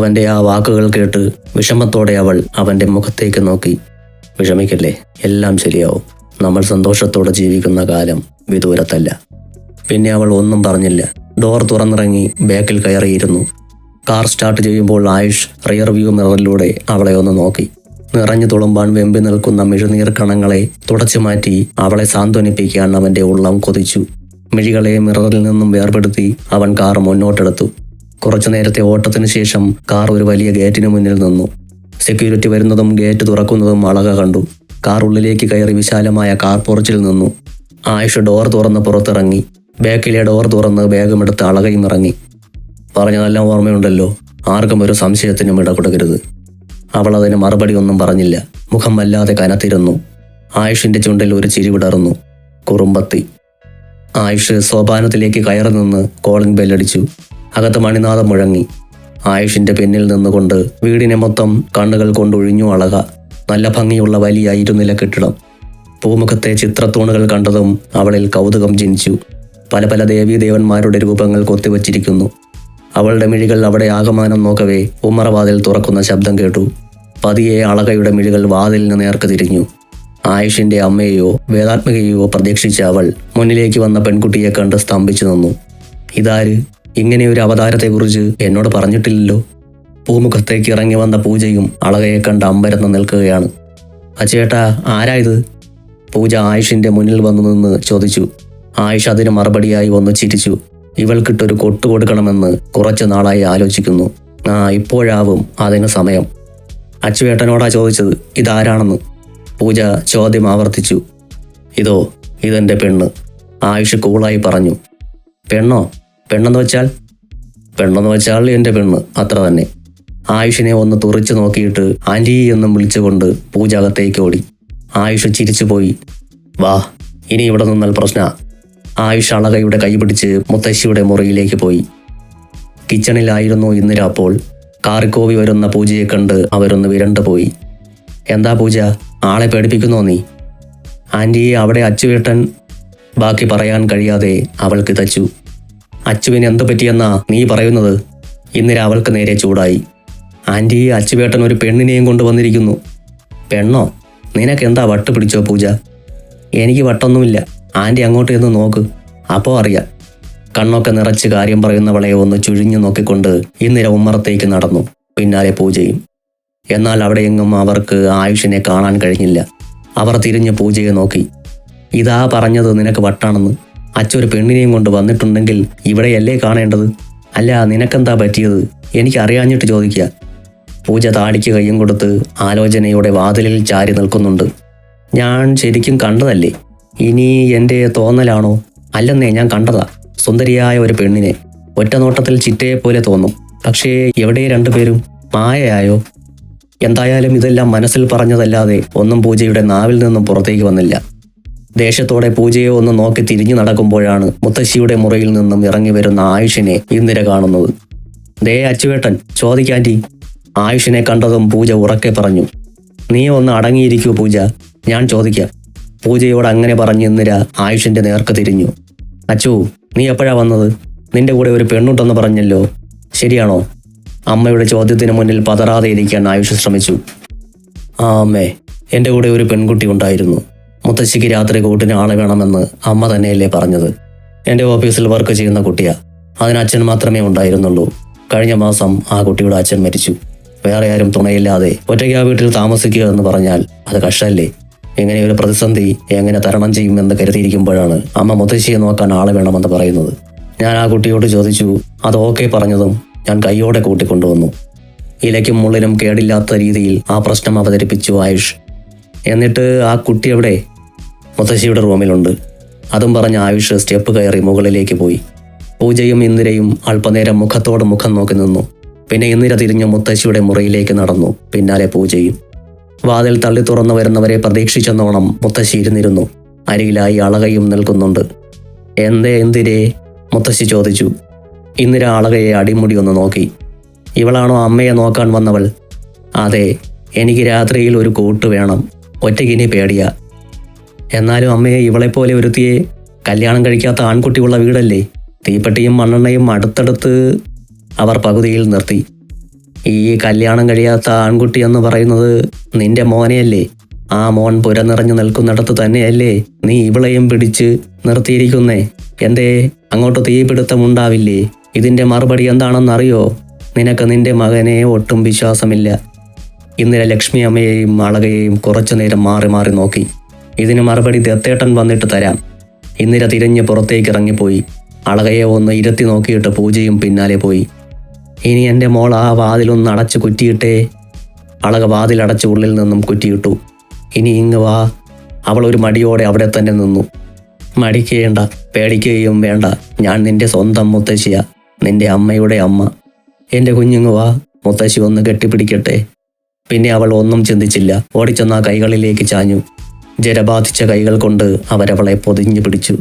അവന്റെ ആ വാക്കുകൾ കേട്ട് വിഷമത്തോടെ അവൾ അവന്റെ മുഖത്തേക്ക് നോക്കി. വിഷമിക്കല്ലേ? എല്ലാം ശരിയാവും. നമ്മൾ സന്തോഷത്തോടെ ജീവിക്കുന്ന കാലം വിദൂരത്തല്ല. പിന്നെ അവൾ ഒന്നും പറഞ്ഞില്ല. ഡോർ തുറന്നിറങ്ങി ബാക്കിൽ കയറിയിരുന്നു. കാർ സ്റ്റാർട്ട് ചെയ്യുമ്പോൾ ആയുഷ് റിയർ വ്യൂ മിററിലൂടെ അവളെ ഒന്ന് നോക്കി. നിറഞ്ഞു തുളുമ്പാൻ വെമ്പി നിൽക്കുന്ന മിഴുനീർ കണങ്ങളെ തുടച്ചു മാറ്റി അവളെ സാന്ത്വനിപ്പിക്കാൻ അവന്റെ ഉള്ളം കൊതിച്ചു. മിഴികളെ മിററിൽ നിന്നും വേർപെടുത്തി അവൻ കാർ മുന്നോട്ടെടുത്തു. കുറച്ചു നേരത്തെ ഓട്ടത്തിന് ശേഷം കാർ ഒരു വലിയ ഗേറ്റിന് മുന്നിൽ നിന്നു. സെക്യൂരിറ്റി വരുന്നതും ഗേറ്റ് തുറക്കുന്നതും അളക കണ്ടു. കാർ ഉള്ളിലേക്ക് കയറി വിശാലമായ കാർ പോർച്ചിൽ നിന്നു. ആയുഷ് ഡോർ തുറന്ന് പുറത്തിറങ്ങി. ബാക്കിലെ ഡോർ തുറന്ന് വേഗമെടുത്ത് അളകയും ഇറങ്ങി പറഞ്ഞതെല്ലാം ഓർമ്മയുണ്ടല്ലോ. ആർക്കും ഒരു സംശയത്തിനും ഇട കൊടുക്കരുത് അവൾ അതിന് മറുപടി ഒന്നും പറഞ്ഞില്ല. മുഖം വല്ലാതെ കനത്തിരുന്നു. ആയുഷിന്റെ ചുണ്ടിൽ ഒരു ചിരി വിടർന്നു. കുറുമ്പത്തി. ആയുഷ് സോപാനത്തിലേക്ക് കയറി നിന്ന് കോളിംഗ് ബെല്ലടിച്ചു. അകത്ത് മണിനാഥം മുഴങ്ങി. ആയുഷിന്റെ പിന്നിൽ നിന്നുകൊണ്ട് വീടിനെ മൊത്തം കണ്ണുകൾ കൊണ്ടൊഴിഞ്ഞു അളക. നല്ല ഭംഗിയുള്ള വലിയ ഇരുനില കെട്ടിടം പൂമുഖത്തെ ചിത്രത്തൂണുകൾ കണ്ടതും അവളിൽ കൗതുകം ജനിച്ചു. പല പല ദേവീദേവന്മാരുടെ രൂപങ്ങൾ കൊത്തിവച്ചിരിക്കുന്നു. അവളുടെ മിഴികൾ അവിടെ ആകമാനം നോക്കവേ ഉമ്മറവാതിൽ തുറക്കുന്ന ശബ്ദം കേട്ടു. പതിയെ അളകയുടെ മിഴികൾ വാതിലിന് നേർക്ക് തിരിഞ്ഞു. ആയുഷിന്റെ അമ്മയെയോ വേദാത്മികയെയോ പ്രതീക്ഷിച്ച അവൾ മുന്നിലേക്ക് വന്ന പെൺകുട്ടിയെ കണ്ട് സ്തംഭിച്ചു നിന്നു. ഇതാര്? ഇങ്ങനെ ഒരു അവതാരത്തെക്കുറിച്ച് എന്നോട് പറഞ്ഞിട്ടില്ലല്ലോ. പൂമുഖത്തേക്ക് ഇറങ്ങി വന്ന പൂജയും അളകയെ കണ്ട് അമ്പരന്ന് നിൽക്കുകയാണ്. അച്ചേട്ടാ ആരായത്? പൂജ ആയുഷിന്റെ മുന്നിൽ വന്നു നിന്ന് ചോദിച്ചു. ആയുഷ് അതിന് മറുപടിയായി ഒന്ന് ചിരിച്ചു. ഇവൾക്കിട്ടൊരു കൊട്ടു കൊടുക്കണമെന്ന് കുറച്ചു നാളായി ആലോചിക്കുന്നു. ആ ഇപ്പോഴാവും അതിന് സമയം. അച്ചുവേട്ടനോടാ ചോദിച്ചത് ഇതാരാണെന്ന്? പൂജ ചോദ്യം ആവർത്തിച്ചു. ഇതോ ഇതെന്റെ പെണ്ണ് ആയുഷ് കൂളായി പറഞ്ഞു. പെണ്ണോ? പെണ്ണെന്ന് വെച്ചാൽ പെണ്ണെന്ന് വെച്ചാൽ എന്റെ പെണ്ണ് അത്ര തന്നെ. ആയുഷിനെ ഒന്ന് തുറച്ചു നോക്കിയിട്ട് ആന്റി എന്നും വിളിച്ചുകൊണ്ട് പൂജ അകത്തേക്ക് ഓടി. ആയുഷ് ചിരിച്ചുപോയി വാ ഇനി ഇവിടെ നിന്നാൽ പ്രശ്ന. ആയുഷ് അളകയുടെ കൈപിടിച്ച് മുത്തശ്ശിയുടെ മുറിയിലേക്ക് പോയി. കിച്ചണിലായിരുന്നു ഇന്ദിര അപ്പോൾ. കാറിക്കോവി വരുന്ന പൂജയെ കണ്ട് അവരൊന്ന് വിരണ്ടു പോയി. എന്താ പൂജ? ആളെ പേടിപ്പിക്കുന്നോ നീ? ആന്റിയെ അവിടെ അച്ചുവേട്ടൻ. ബാക്കി പറയാൻ കഴിയാതെ അവൾക്ക് കിതച്ചു അച്ചുവിന് എന്തു പറ്റിയെന്നാ നീ പറയുന്നത്? ഇന്ദിര അവൾക്ക് നേരെ ചൂടായി. ആന്റി അച്ചുവേട്ടൻ ഒരു പെണ്ണിനെയും കൊണ്ടുവന്നിരിക്കുന്നു പെണ്ണോ? നിനക്ക് എന്താ വട്ട് പിടിച്ചോ പൂജ? എനിക്ക് വട്ടൊന്നുമില്ല. ആന്റി അങ്ങോട്ട് ചെന്ന് നോക്ക്. അപ്പോൾ അറിയാം. കണ്ണൊക്കെ നിറച്ച് കാര്യം പറയുന്നവളെ ഒന്ന് ചുഴിഞ്ഞു നോക്കിക്കൊണ്ട് ഇന്ദിര ഉമ്മറത്തേക്ക് നടന്നു. പിന്നാലെ പൂജയും. എന്നാൽ അവിടെയെങ്ങും അവർക്ക് ആയുഷിനെ കാണാൻ കഴിഞ്ഞില്ല. അവർ തിരിഞ്ഞ് പൂജയെ നോക്കി. ഇതാ പറഞ്ഞത് നിനക്ക് വട്ടാണെന്ന്. അച്ഛൊരു പെണ്ണിനെയും കൊണ്ട് വന്നിട്ടുണ്ടെങ്കിൽ ഇവിടെയല്ലേ കാണേണ്ടത്? അല്ല നിനക്കെന്താ പറ്റിയത്? എനിക്ക് അറിയാഞ്ഞിട്ട് ചോദിക്കുക. പൂജ താടിക്ക് കയ്യും കൊടുത്ത് ആലോചനയുടെ വാതിലിൽ ചാരി നിൽക്കുന്നുണ്ട്. ഞാൻ ശരിക്കും കണ്ടതല്ലേ? ഇനി എന്റെ തോന്നലാണോ? അല്ലെന്നേ ഞാൻ കണ്ടതാ. സുന്ദരിയായ ഒരു പെണ്ണിനെ. ഒറ്റ നോട്ടത്തിൽ ചിറ്റയെ പോലെ തോന്നും. പക്ഷേ എവിടെ രണ്ടുപേരും മായയായോ? എന്തായാലും ഇതെല്ലാം മനസ്സിൽ പറഞ്ഞതല്ലാതെ ഒന്നും പൂജയുടെ നാവിൽ നിന്നും പുറത്തേക്ക് വന്നില്ല. ദേഷ്യത്തോടെ പൂജയെ ഒന്ന് നോക്കി തിരിഞ്ഞു നടക്കുമ്പോഴാണ് മുത്തശ്ശിയുടെ മുറിയിൽ നിന്നും ഇറങ്ങി വരുന്ന ആയുഷിനെ ഇന്ദിര കാണുന്നത്. ദേ അച്ചുവേട്ടൻ ചോദിക്കാന്റി ആയുഷിനെ കണ്ടതും പൂജ ഉറക്കെ പറഞ്ഞു. നീ ഒന്ന് അടങ്ങിയിരിക്കൂ പൂജ. ഞാൻ ചോദിക്കാം. പൂജയോട് അങ്ങനെ പറഞ്ഞ് ഇന്ദിര ആയുഷിന്റെ നേർക്ക് തിരിഞ്ഞു. അച്ചു നീ എപ്പോഴാ വന്നത്? നിന്റെ കൂടെ ഒരു പെണ്ണുണ്ടെന്ന് പറഞ്ഞല്ലോ. ശരിയാണോ? അമ്മയുടെ ചോദ്യത്തിന് മുന്നിൽ പതറാതെ ഇരിക്കാൻ ആയുഷ് ശ്രമിച്ചു. ആ അമ്മേ എന്റെ കൂടെ ഒരു പെൺകുട്ടി ഉണ്ടായിരുന്നു. മുത്തശ്ശിക്ക് രാത്രി കൂട്ടിന് ആളെ വേണമെന്ന് അമ്മ തന്നെയല്ലേ പറഞ്ഞത്. എന്റെ ഓഫീസിൽ വർക്ക് ചെയ്യുന്ന കുട്ടിയാ. അതിന് അച്ഛൻ മാത്രമേ ഉണ്ടായിരുന്നുള്ളൂ. കഴിഞ്ഞ മാസം ആ കുട്ടിയുടെ അച്ഛൻ മരിച്ചു. വേറെ ആരും തുണയില്ലാതെ ഒറ്റയ്ക്ക് ആ വീട്ടിൽ താമസിക്കുക എന്ന് പറഞ്ഞാൽ അത് കഷ്ടല്ലേ? ഇങ്ങനെ ഒരു പ്രതിസന്ധി എങ്ങനെ തരണം ചെയ്യുമെന്ന് കരുതിയിരിക്കുമ്പോഴാണ് അമ്മ മുത്തശ്ശിയെ നോക്കാൻ ആളെ വേണമെന്ന് പറയുന്നത്. ഞാൻ ആ കുട്ടിയോട് ചോദിച്ചു അത് ഓക്കെ പറഞ്ഞതും ഞാൻ കൈയോടെ കൂട്ടിക്കൊണ്ടുവന്നു. ഇലയ്ക്കും മുള്ളിനും കേടില്ലാത്ത രീതിയിൽ ആ പ്രശ്നം അവതരിപ്പിച്ചു ആയുഷ്. എന്നിട്ട് ആ കുട്ടി എവിടെ? മുത്തശ്ശിയുടെ റൂമിലുണ്ട്. അതും പറഞ്ഞ് ആയുഷ് സ്റ്റെപ്പ് കയറി മുകളിലേക്ക് പോയി. പൂജയും ഇന്ദിരയും അല്പനേരം മുഖത്തോട് മുഖം നോക്കി നിന്നു. പിന്നെ ഇന്ദിര തിരിഞ്ഞ് മുത്തശ്ശിയുടെ മുറിയിലേക്ക് നടന്നു. പിന്നാലെ പൂജയും. വാതിൽ തള്ളി തുറന്നു വരുന്നവരെ പ്രതീക്ഷിച്ചെന്നോണം മുത്തശ്ശി ഇരുന്നിരുന്നു. അരികിലായി അളകയും നിൽക്കുന്നുണ്ട്. എന്തേ എന്തിരേ മുത്തശ്ശി ചോദിച്ചു. ഇന്ദിര അളകയെ അടിമുടി ഒന്ന് നോക്കി. ഇവളാണോ അമ്മയെ നോക്കാൻ വന്നവൾ? അതെ എനിക്ക് രാത്രിയിൽ ഒരു കൂട്ട് വേണം. ഒറ്റയ്ക്കിനി പേടിയാ. എന്നാലും അമ്മയെ ഇവളെപ്പോലെ ഒരുത്തിയെ കല്യാണം കഴിക്കാത്ത ആൺകുട്ടിയുള്ള വീടല്ലേ? തീപ്പെട്ടിയും മണ്ണെണ്ണയും അടുത്തടുത്ത് അവർ പകുതിയിൽ നിർത്തി. ഈ കല്യാണം കഴിയാത്ത ആൺകുട്ടി എന്ന് പറയുന്നത് നിന്റെ മോനെയല്ലേ? ആ മോൻ പുര നിറഞ്ഞു നിൽക്കുന്നിടത്ത് തന്നെയല്ലേ നീ ഇവളെയും പിടിച്ച് നിർത്തിയിരിക്കുന്നേ? എന്തേ അങ്ങോട്ട് തീപിടുത്തമുണ്ടാവില്ലേ ഇതിന്റെ മറുപടി എന്താണെന്നറിയോ? നിനക്ക് നിന്റെ മകനെ ഒട്ടും വിശ്വാസമില്ല. ഇന്നലെ ലക്ഷ്മി അമ്മയെയും അളകയെയും കുറച്ചു നേരം മാറി മാറി നോക്കി. ഇതിന് മറുപടി ദത്തേട്ടൻ വന്നിട്ട് തരാം. ഇന്നിര തിരിഞ്ഞ് പുറത്തേക്ക് ഇറങ്ങിപ്പോയി അളകയെ ഒന്ന് ഇരുത്തി നോക്കിയിട്ട് പൂജയും പിന്നാലെ പോയി. ഇനി എന്റെ മോൾ ആ വാതിലൊന്ന് അടച്ചു കുറ്റിയിട്ടേ. അളക വാതിലടച്ച് ഉള്ളിൽ നിന്നും കുറ്റിയിട്ടു. ഇനി ഇങ്ങ് വാ. അവൾ ഒരു മടിയോടെ അവിടെ തന്നെ നിന്നു. മടിക്കേണ്ട പേടിക്കുകയും വേണ്ട. ഞാൻ നിന്റെ സ്വന്തം മുത്തശ്ശിയ. നിന്റെ അമ്മയുടെ അമ്മ. എന്റെ കുഞ്ഞുങ്ങ് വാ. മുത്തശ്ശി ഒന്ന് കെട്ടിപ്പിടിക്കട്ടെ. പിന്നെ അവൾ ഒന്നും ചിന്തിച്ചില്ല. ഓടിച്ചെന്ന കൈകളിലേക്ക് ചാഞ്ഞു. ജരബാധിച്ച കൈകൾ കൊണ്ട് അവരവളെ പൊതിഞ്ഞു പിടിച്ചു.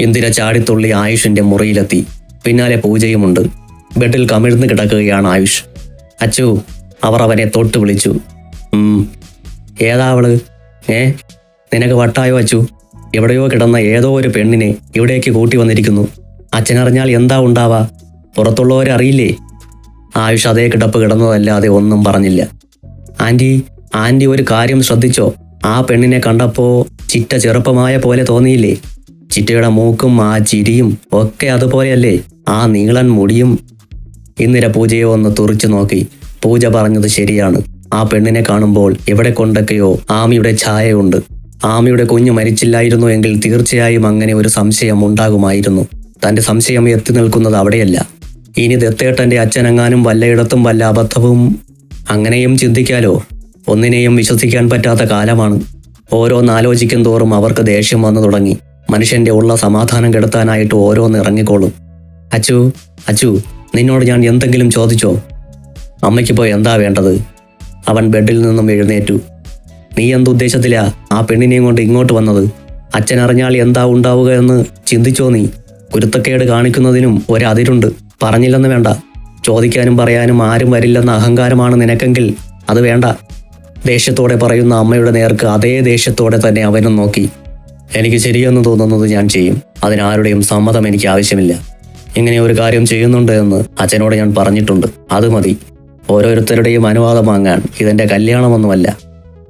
ഇന്ദിര ചാടിത്തുള്ളി ആയുഷിന്റെ മുറിയിലെത്തി. പിന്നാലെ പൂജയുമുണ്ട്. ബെഡിൽ കമിഴ്ന്ന് കിടക്കുകയാണ് ആയുഷ്. അച്ചു അവർ അവനെ തൊട്ട് വിളിച്ചു. ഏതാ ഏ? നിനക്ക് വട്ടായോ അച്ചു? എവിടെയോ കിടന്ന ഏതോ ഒരു പെണ്ണിനെ ഇവിടേക്ക് കൂട്ടി വന്നിരിക്കുന്നു. അച്ഛനറിഞ്ഞാൽ എന്താ ഉണ്ടാവാ? പുറത്തുള്ളവരെ അറിയില്ലേ? ആയുഷ് അതേ കിടപ്പ് കിടന്നതല്ലാതെ ഒന്നും പറഞ്ഞില്ല. ആന്റി ആന്റി ഒരു കാര്യം ശ്രദ്ധിച്ചോ? ആ പെണ്ണിനെ കണ്ടപ്പോ ചിറ്റ ചെറുപ്പമായ പോലെ തോന്നിയില്ലേ? ചിറ്റയുടെ മൂക്കും ആ ചിരിയും ഒക്കെ അതുപോലെയല്ലേ? ആ നീളൻ മുടിയും. ഇന്ദിര പൂജയെ ഒന്ന് തുറിച്ചു നോക്കി. പൂജ പറഞ്ഞത് ശരിയാണ്. ആ പെണ്ണിനെ കാണുമ്പോൾ എവിടെ കൊണ്ടൊക്കെയോ ആമിയുടെ ഛായയുണ്ട്. ആമിയുടെ കുഞ്ഞ് മരിച്ചില്ലായിരുന്നു എങ്കിൽ തീർച്ചയായും അങ്ങനെ ഒരു സംശയം ഉണ്ടാകുമായിരുന്നു. തന്റെ സംശയം എത്തി നിൽക്കുന്നത് അവിടെയല്ല. ഇനി ദത്തേട്ടന്റെ അച്ഛനെങ്ങാനും വല്ലയിടത്തും വല്ല അബദ്ധവും അങ്ങനെയും ചിന്തിക്കാലോ? ഒന്നിനെയും വിശ്വസിക്കാൻ പറ്റാത്ത കാലമാണ്. ഓരോന്നാലോചിക്കും തോറും അവർക്ക് ദേഷ്യം വന്നു തുടങ്ങി. മനുഷ്യന്റെ ഉള്ള സമാധാനം കെടുത്താനായിട്ട് ഓരോന്ന് ഇറങ്ങിക്കോളും. അച്ചു അച്ചു നിന്നോട് ഞാൻ എന്തെങ്കിലും ചോദിച്ചോ? അമ്മയ്ക്കിപ്പോൾ എന്താ വേണ്ടത്? അവൻ ബെഡിൽ നിന്നും എഴുന്നേറ്റു. നീ എന്തുദ്ദേശത്തിലാ ആ പെണ്ണിനെയും കൊണ്ട് ഇങ്ങോട്ട് വന്നത്? അച്ഛൻ അറിഞ്ഞാൽ എന്താ ഉണ്ടാവുക എന്ന് ചിന്തിച്ചോ നീ? കുരുത്തക്കേട് കാണിക്കുന്നതിനും ഒരതിരുണ്ട്. പറഞ്ഞില്ലെന്ന് വേണ്ട. ചോദിക്കാനും പറയാനും ആരും വരില്ലെന്ന അഹങ്കാരമാണ് നിനക്കെങ്കിൽ. അത് വേണ്ട. ദേഷ്യത്തോടെ പറയുന്ന അമ്മയുടെ നേർക്ക് അതേ ദേഷ്യത്തോടെ തന്നെ അവനും നോക്കി. എനിക്ക് ശരിയെന്ന് തോന്നുന്നത് ഞാൻ ചെയ്യും. അതിനാരുടെയും സമ്മതം എനിക്ക് ആവശ്യമില്ല. ഇങ്ങനെ ഒരു കാര്യം ചെയ്യുന്നുണ്ട് എന്ന് അച്ഛനോട് ഞാൻ പറഞ്ഞിട്ടുണ്ട്. അത് മതി. ഓരോരുത്തരുടെയും അനുവാദം വാങ്ങാൻ ഇതെന്റെ കല്യാണമൊന്നുമല്ല.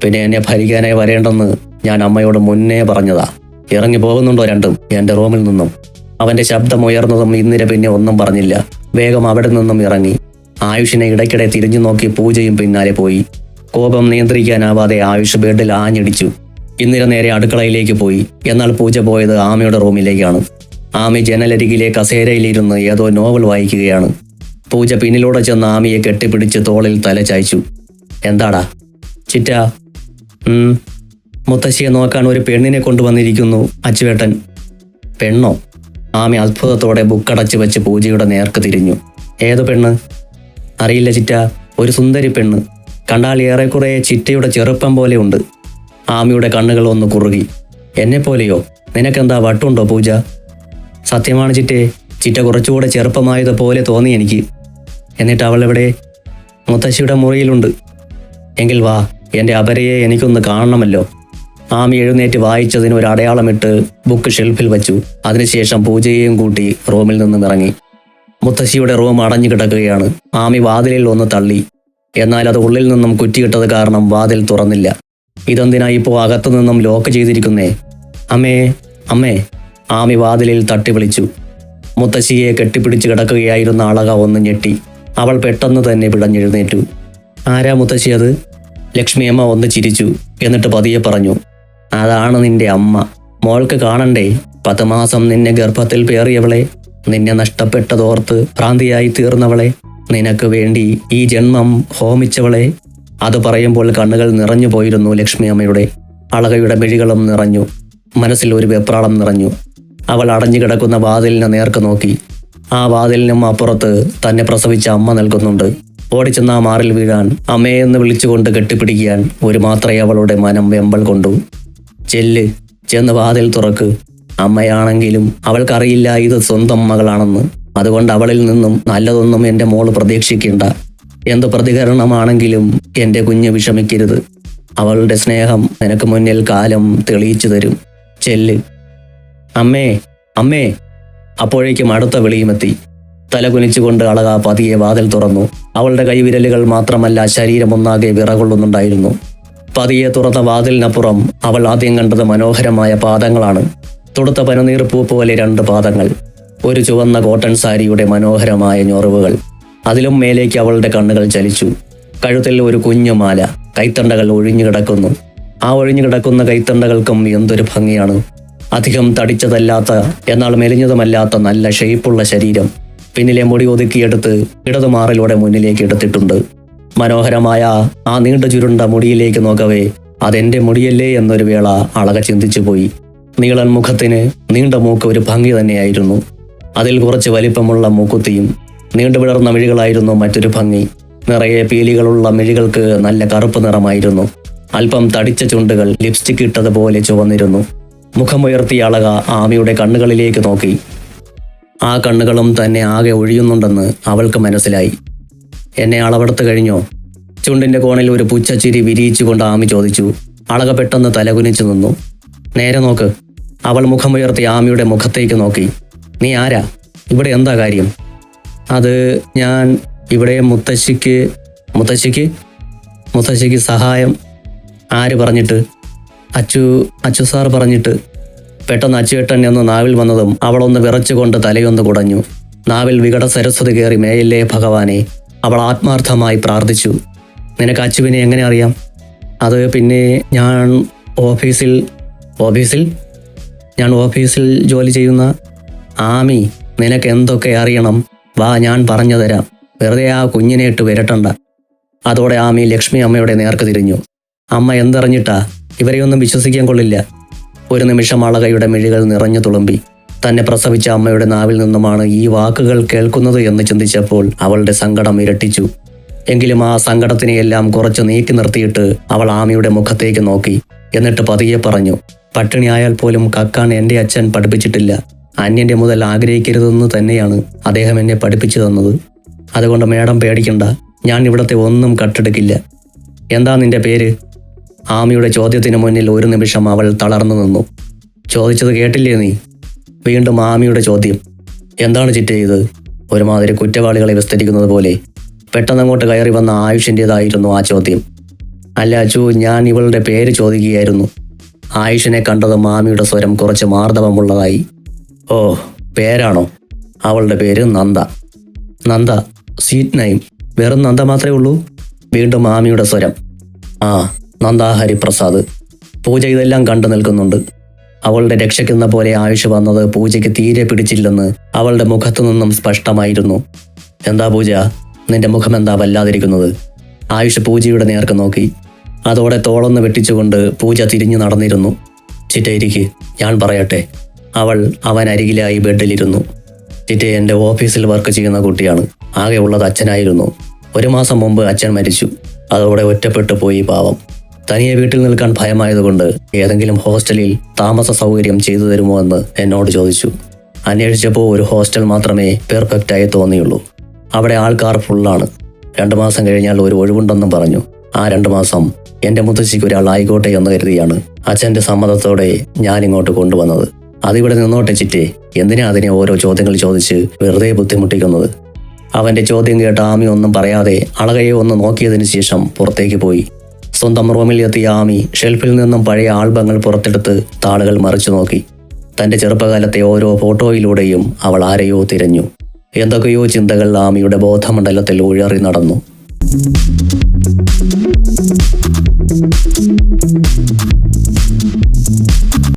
പിന്നെ എന്നെ ഭരിക്കാനായി വരേണ്ടെന്ന് ഞാൻ അമ്മയോട് മുന്നേ പറഞ്ഞതാ. ഇറങ്ങി പോകുന്നുണ്ടോ രണ്ടും? എന്റെ റൂമിൽ നിന്നും. അവന്റെ ശബ്ദം ഉയർന്നതും ഇന്ദിര പിന്നെ ഒന്നും പറഞ്ഞില്ല. വേഗം അവിടെ നിന്നും ഇറങ്ങി. ആയുഷിനെ ഇടയ്ക്കിടെ തിരിഞ്ഞു നോക്കി പൂജയും പിന്നാലെ പോയി. കോപം നിയന്ത്രിക്കാനാവാതെ ആയുഷ് ബെഡിൽ ആഞ്ഞിടിച്ചു. ഇന്ദിര നേരെ അടുക്കളയിലേക്ക് പോയി. എന്നാൽ പൂജ പോയത് ആമയുടെ റൂമിലേക്കാണ്. ആമി ജനലരികിലെ കസേരയിലിരുന്ന് ഏതോ നോവൽ വായിക്കുകയാണ്. പൂജ പിന്നിലൂടെ ചെന്ന് ആമിയെ കെട്ടിപ്പിടിച്ച് തോളിൽ തല ചായ്ച്ചു. എന്താടാ? ചിറ്റ? മുത്തശ്ശിയെ നോക്കാൻ ഒരു പെണ്ണിനെ കൊണ്ടുവന്നിരിക്കുന്നു അച്ചുവേട്ടൻ. പെണ്ണോ? ആമി അത്ഭുതത്തോടെ ബുക്കടച്ചു വെച്ച് പൂജയുടെ നേർക്ക് തിരിഞ്ഞു. ഏത് പെണ്ണ്? അറിയില്ല ചിറ്റ. ഒരു സുന്ദരി പെണ്ണ്. കണ്ടാൽ ഏറെക്കുറെ ചിറ്റയുടെ ചെറുപ്പം പോലെയുണ്ട് ആമിയുടെ കണ്ണുകൾ ഒന്ന് കുറുകി. എന്നെപ്പോലെയോ നിനക്കെന്താ വട്ടുണ്ടോ പൂജ? സത്യമാണ് ചിറ്റേ ചിറ്റ കുറച്ചുകൂടെ ചെറുപ്പമായതുപോലെ തോന്നി എനിക്ക്. എന്നിട്ട് അവൾ എവിടെ മുത്തശ്ശിയുടെ മുറിയിലുണ്ട്. എങ്കിൽ വാ എന്റെ അപരയെ എനിക്കൊന്ന് കാണണമല്ലോ. ആമി എഴുന്നേറ്റ് വായിച്ചതിന് ഒരു അടയാളമിട്ട് ബുക്ക് ഷെൽഫിൽ വച്ചു. അതിനുശേഷം പൂജയെയും കൂട്ടി റൂമിൽ നിന്നും ഇറങ്ങി. മുത്തശ്ശിയുടെ റൂം അടഞ്ഞു കിടക്കുകയാണ്. ആമി വാതിലിൽ ഒന്ന് തള്ളി. എന്നാൽ അത് ഉള്ളിൽ നിന്നും കുറ്റിയിട്ടത് കാരണം വാതിൽ തുറന്നില്ല. ഇതെന്തിനാ ഇപ്പോൾ അകത്തു നിന്നും ലോക്ക് ചെയ്തിരിക്കുന്നേ? അമ്മേ അമ്മേ ആമി വാതിലിൽ തട്ടി വിളിച്ചു മുത്തശ്ശിയെ കെട്ടിപ്പിടിച്ച് കിടക്കുകയായിരുന്ന അളക ഒന്ന് ഞെട്ടി. അവൾ പെട്ടെന്ന് തന്നെ പിടഞ്ഞെഴുന്നേറ്റു ആരാ മുത്തശ്ശി അത്? ലക്ഷ്മിയമ്മ ഒന്ന് ചിരിച്ചു. എന്നിട്ട് പതിയെ പറഞ്ഞു അതാണ് നിന്റെ അമ്മ. മോൾക്ക് കാണണ്ടേ? പത്ത് മാസം നിന്നെ ഗർഭത്തിൽ പേറിയവളെ. നിന്നെ നഷ്ടപ്പെട്ടതോർത്ത് ഭ്രാന്തിയായി തീർന്നവളെ. നിനക്ക് വേണ്ടി ഈ ജന്മം ഹോമിച്ചവളെ. അത് പറയുമ്പോൾ കണ്ണുകൾ നിറഞ്ഞു പോയിരുന്നു ലക്ഷ്മി അമ്മയുടെ. അളകയുടെ മിഴികളും നിറഞ്ഞു. മനസ്സിൽ ഒരു വെപ്രാളം നിറഞ്ഞു. അവൾ അടഞ്ഞു കിടക്കുന്ന വാതിലിനെ നേർക്ക് നോക്കി. ആ വാതിലിനും അപ്പുറത്ത് തന്നെ പ്രസവിച്ച അമ്മ നിൽക്കുന്നുണ്ട്. ഓടിച്ചെന്ന ആ മാറിൽ വീഴാൻ അമ്മയെന്ന് വിളിച്ചുകൊണ്ട് കെട്ടിപ്പിടിക്കാൻ ഒരു മാത്രമേ അവളുടെ മനം വെമ്പൽ കൊണ്ടു. ചെല്ല് ചെന്ന് വാതിൽ തുറക്ക്. അമ്മയാണെങ്കിലും അവൾക്കറിയില്ല ഇത് സ്വന്തം മകളാണെന്ന്. അതുകൊണ്ട് അവളിൽ നിന്നും നല്ലതൊന്നും എന്റെ മോൾ പ്രതീക്ഷിക്കേണ്ട. എന്ത് പ്രതികരണമാണെങ്കിലും എന്റെ കുഞ്ഞ് വിഷമിക്കരുത്. അവളുടെ സ്നേഹം നിനക്ക് മുന്നിൽ കാലം തെളിയിച്ചു തരും. ചെല്ല്. അമ്മേ അമ്മേ. അപ്പോഴേക്കും അടുത്ത വിളിയുമെത്തി. തലകുനിച്ചുകൊണ്ട് അളക പതിയെ വാതിൽ തുറന്നു. അവളുടെ കൈവിരലുകൾ മാത്രമല്ല ശരീരമൊന്നാകെ വിറകൊള്ളുന്നുണ്ടായിരുന്നു. പതിയെ തുറന്ന വാതിലിനപ്പുറം അവൾ ആദ്യം കണ്ടത് മനോഹരമായ പാദങ്ങളാണ്. തുടുത്ത പനിനീർ പൂ പോലെ രണ്ട് പാദങ്ങൾ. ഒരു ചുവന്ന കോട്ടൺ സാരിയുടെ മനോഹരമായ ഞൊറിവുകൾ. അതിലും മേലേക്ക് അവളുടെ കണ്ണുകൾ ചലിച്ചു. കഴുത്തിൽ ഒരു കുഞ്ഞു മാല കൈത്തണ്ടകൾ ഒഴിഞ്ഞു കിടക്കുന്നു. ആ ഒഴിഞ്ഞു കിടക്കുന്ന കൈത്തണ്ടകൾക്കും എന്തൊരു ഭംഗിയാണ്. അധികം തടിച്ചതല്ലാത്ത എന്നാൽ മെലിഞ്ഞതുമല്ലാത്ത നല്ല ഷേപ്പുള്ള ശരീരം പിന്നിലെ മുടി ഒതുക്കിയെടുത്ത് ഇടതുമാറിലൂടെ മുന്നിലേക്ക് എടുത്തിട്ടുണ്ട്. മനോഹരമായ ആ നീണ്ട ചുരുണ്ട മുടിയിലേക്ക് നോക്കവേ അതെന്റെ മുടിയല്ലേ എന്നൊരു വേള അളക ചിന്തിച്ചു പോയി നീളൻ മുഖത്തിന് നീണ്ട മൂക്ക് ഒരു ഭംഗി തന്നെയായിരുന്നു. അതിൽ കുറച്ച് വലിപ്പമുള്ള മൂക്കുത്തിയും നീണ്ടു വിടർന്ന മിഴികളായിരുന്നു മറ്റൊരു ഭംഗി. നിറയെ പീലികളുള്ള മിഴികൾക്ക് നല്ല കറുപ്പ് നിറമായിരുന്നു. അല്പം തടിച്ച ചുണ്ടുകൾ ലിപ്സ്റ്റിക് ഇട്ടതുപോലെ ചുവന്നിരുന്നു. മുഖമുയർത്തിയ അളക ആമിയുടെ കണ്ണുകളിലേക്ക് നോക്കി. ആ കണ്ണുകളും തന്നെ ആകെ ഒഴിയുന്നുണ്ടെന്ന് അവൾക്ക് മനസ്സിലായി. എന്നെ അളവെടുത്ത് കഴിഞ്ഞോ? ചുണ്ടിന്റെ കോണിൽ ഒരു പുച്ചച്ചിരി വിരിയിച്ചുകൊണ്ട് ആമി ചോദിച്ചു. അളക പെട്ടെന്ന് തലകുനിച്ചു നിന്നു. നേരെ നോക്ക്. അവൾ മുഖമുയർത്തി ആമിയുടെ മുഖത്തേക്ക് നോക്കി. നീ ആരാ? ഇവിടെ എന്താ കാര്യം? അത് ഞാൻ ഇവിടെ മുത്തശ്ശിക്ക് മുത്തശ്ശിക്ക് മുത്തശ്ശിക്ക് സഹായം ആര് പറഞ്ഞിട്ട്? അച്ചു അച്ചു സാർ പറഞ്ഞിട്ട്. പെട്ടെന്ന് അച്ചുവേട്ടൻ എന്ന് നാവിൽ വന്നതും അവളൊന്ന് വിറച്ചുകൊണ്ട് തലയൊന്ന് കുടഞ്ഞു. നാവിൽ വികട സരസ്വതി കയറി മേയില്ലേ ഭഗവാനെ? അവൾ ആത്മാർത്ഥമായി പ്രാർത്ഥിച്ചു. നിനക്ക് അച്ചുവിനെ എങ്ങനെ അറിയാം? അത് പിന്നെ ഞാൻ ഓഫീസിൽ ഓഫീസിൽ? ഞാൻ ഓഫീസിൽ ജോലി ചെയ്യുന്ന ആമി നിനക്ക് എന്തൊക്കെ അറിയണം? വാ ഞാൻ പറഞ്ഞു തരാം. വെറുതെ ആ കുഞ്ഞിനെ ഇട്ട് വിരട്ടണ്ട. അതോടെ ആമി ലക്ഷ്മി അമ്മയുടെ നേർക്ക് തിരിഞ്ഞു. അമ്മ എന്തറിഞ്ഞിട്ടാ? ഇവരെയൊന്നും വിശ്വസിക്കാൻ കൊള്ളില്ല. ഒരു നിമിഷം അളകയുടെ മിഴികൾ നിറഞ്ഞു തുളുമ്പി. തന്നെ പ്രസവിച്ച അമ്മയുടെ നാവിൽ നിന്നുമാണ് ഈ വാക്കുകൾ കേൾക്കുന്നത് എന്ന് ചിന്തിച്ചപ്പോൾ അവളുടെ സങ്കടം ഇരട്ടിച്ചു. എങ്കിലും ആ സങ്കടത്തിനെയെല്ലാം കുറച്ച് നീക്കി നിർത്തിയിട്ട് അവൾ ആമിയുടെ മുഖത്തേക്ക് നോക്കി. എന്നിട്ട് പതിയെ പറഞ്ഞു പട്ടിണിയായാൽ പോലും കക്കാൻ എന്റെ അച്ഛൻ പഠിപ്പിച്ചിട്ടില്ല. അന്യന്റെ മുതൽ ആഗ്രഹിക്കരുതെന്ന് തന്നെയാണ് അദ്ദേഹം എന്നെ പഠിപ്പിച്ചു തന്നത്. അതുകൊണ്ട് മേഡം പേടിക്കണ്ട. ഞാൻ ഇവിടത്തെ ഒന്നും കട്ടെടുക്കില്ല. എന്താ നിന്റെ പേര്? ആമിയുടെ ചോദ്യത്തിന് മുന്നിൽ ഒരു നിമിഷം അവൾ തളർന്നു നിന്നു. ചോദിച്ചത് കേട്ടില്ലേ നീ? വീണ്ടും ആമിയുടെ ചോദ്യം. എന്താണ് ചിറ്റ ഇത്? ഒരുമാതിരി കുറ്റവാളികളെ വിസ്തരിക്കുന്നത് പോലെ. പെട്ടെന്ന് അങ്ങോട്ട് കയറി വന്ന ആയുഷിന്റെതായിരുന്നു ആ ചോദ്യം. അല്ല അച്ചു ഞാൻ ഇവളുടെ പേര് ചോദിക്കുകയായിരുന്നു. ആയുഷിനെ കണ്ടത് മാമിയുടെ സ്വരം കുറച്ച് മാർദ്ദവമുള്ളതായി. ഓ പേരാണോ? അവളുടെ പേര് നന്ദ. നന്ദ സ്വീറ്റ് നൈം വെറും നന്ദ മാത്രമേ ഉള്ളൂ. വീണ്ടും മാമിയുടെ സ്വരം. ആ നന്ദ ഹരിപ്രസാദ്. പൂജ ഇതെല്ലാം കണ്ടു നിൽക്കുന്നുണ്ട്. അവളുടെ രക്ഷയ്ക്കുന്ന പോലെ ആയുഷ് വന്നത് പൂജയ്ക്ക് തീരെ പിടിച്ചില്ലെന്ന് അവളുടെ മുഖത്തു നിന്നും സ്പഷ്ടമായിരുന്നു. എന്താ പൂജ? നിന്റെ മുഖം എന്താ വല്ലാതിരിക്കുന്നത്? ആയുഷ് പൂജയുടെ നേർക്ക് നോക്കി. അതോടെ തോളൊന്ന് വെട്ടിച്ചുകൊണ്ട് പൂജ തിരിഞ്ഞു നടന്നിരുന്നു. ചിറ്റയിരിക്ക് ഞാൻ പറയട്ടെ. അവൾ അവൻ അരികിലായി ബെഡിലിരുന്നു. ചിറ്റ എന്റെ ഓഫീസിൽ വർക്ക് ചെയ്യുന്ന കുട്ടിയാണ്. ആകെ ഉള്ളത് അച്ഛനായിരുന്നു. ഒരു മാസം മുമ്പ് അച്ഛൻ മരിച്ചു. അതോടെ ഒറ്റപ്പെട്ടു പോയി പാവം. തനിയെ വീട്ടിൽ നിൽക്കാൻ ഭയമായതുകൊണ്ട് ഏതെങ്കിലും ഹോസ്റ്റലിൽ താമസ സൗകര്യം ചെയ്തു തരുമോ എന്ന് എന്നോട് ചോദിച്ചു. അന്വേഷിച്ചപ്പോൾ ഒരു ഹോസ്റ്റൽ മാത്രമേ പെർഫെക്റ്റായി തോന്നിയുള്ളൂ. അവിടെ ആൾക്കാർ ഫുള്ളാണ്. രണ്ടു മാസം കഴിഞ്ഞാൽ ഒരു ഒഴിവുണ്ടെന്നും പറഞ്ഞു. ആ രണ്ടു മാസം എന്റെ മുത്തശ്ശിക്ക് ഒരാൾ ആയിക്കോട്ടെ എന്ന് കരുതിയാണ് അച്ഛന്റെ സമ്മതത്തോടെ ഞാൻ ഇങ്ങോട്ട് കൊണ്ടുവന്നത്. അതിവിടെ നിന്നോട്ടെ ചിറ്റേ എന്തിനാ അതിനെ ഓരോ ചോദ്യങ്ങൾ ചോദിച്ച് വെറുതെ ബുദ്ധിമുട്ടിക്കുന്നത്? അവന്റെ ചോദ്യം കേട്ട ആമി ഒന്നും പറയാതെ അളകയെ ഒന്ന് നോക്കിയതിനു ശേഷം പുറത്തേക്ക് പോയി. സ്വന്തം റൂമിൽ എത്തിയ ആമി ഷെൽഫിൽ നിന്നും പഴയ ആൽബങ്ങൾ പുറത്തെടുത്ത് താളുകൾ മറിച്ചു നോക്കി. തന്റെ ചെറുപ്പകാലത്തെ ഓരോ ഫോട്ടോയിലൂടെയും അവൾ ആരെയോ തിരഞ്ഞു. എന്തൊക്കെയോ ചിന്തകൾ ആമിയുടെ ബോധമണ്ഡലത്തിൽ ഉഴറി നടന്നു.